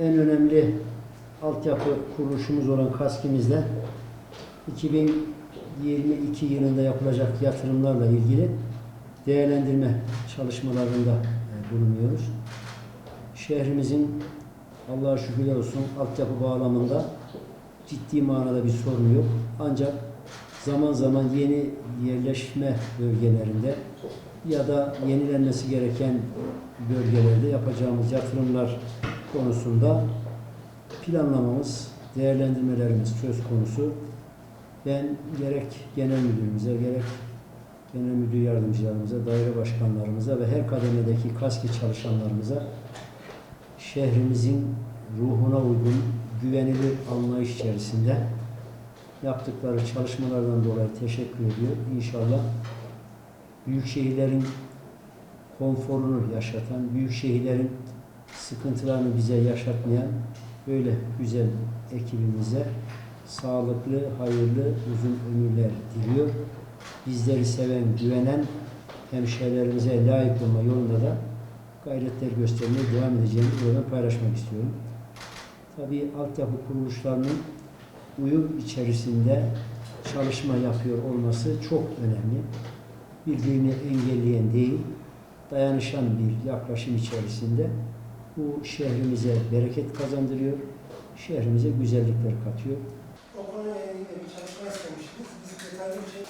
en önemli altyapı kuruluşumuz olan KASKİ'mizle 2022 yılında yapılacak yatırımlarla ilgili değerlendirme çalışmalarında e, bulunuyoruz. Şehrimizin Allah'a şükürler olsun altyapı bağlamında ciddi manada bir sorun yok. Ancak zaman zaman yeni yerleşme bölgelerinde ya da yenilenmesi gereken bölgelerde yapacağımız yatırımlar konusunda planlamamız, değerlendirmelerimiz söz konusu. Ben gerek genel müdürümüze, gerek genel müdür yardımcılarımıza, daire başkanlarımıza ve her kademedeki KASKİ çalışanlarımıza şehrimizin ruhuna uygun, güvenilir anlayış içerisinde yaptıkları çalışmalardan dolayı teşekkür ediyor. İnşallah büyük şehirlerin konforunu yaşatan, büyük şehirlerin sıkıntılarını bize yaşatmayan böyle güzel ekibimize sağlıklı, hayırlı, uzun ömürler diliyor. Bizleri seven, güvenen hemşehrilerimize layık olma yolunda da gayretler göstermeye devam edeceğimi buradan paylaşmak istiyorum. Tabii altyapı kuruluşlarının uyum içerisinde çalışma yapıyor olması çok önemli. Birbirini engelleyen değil, dayanışan bir yaklaşım içerisinde bu şehrimize bereket kazandırıyor, şehrimize güzellikler katıyor. O konuya çalışma istemiştiniz. Biz detaylı bir şey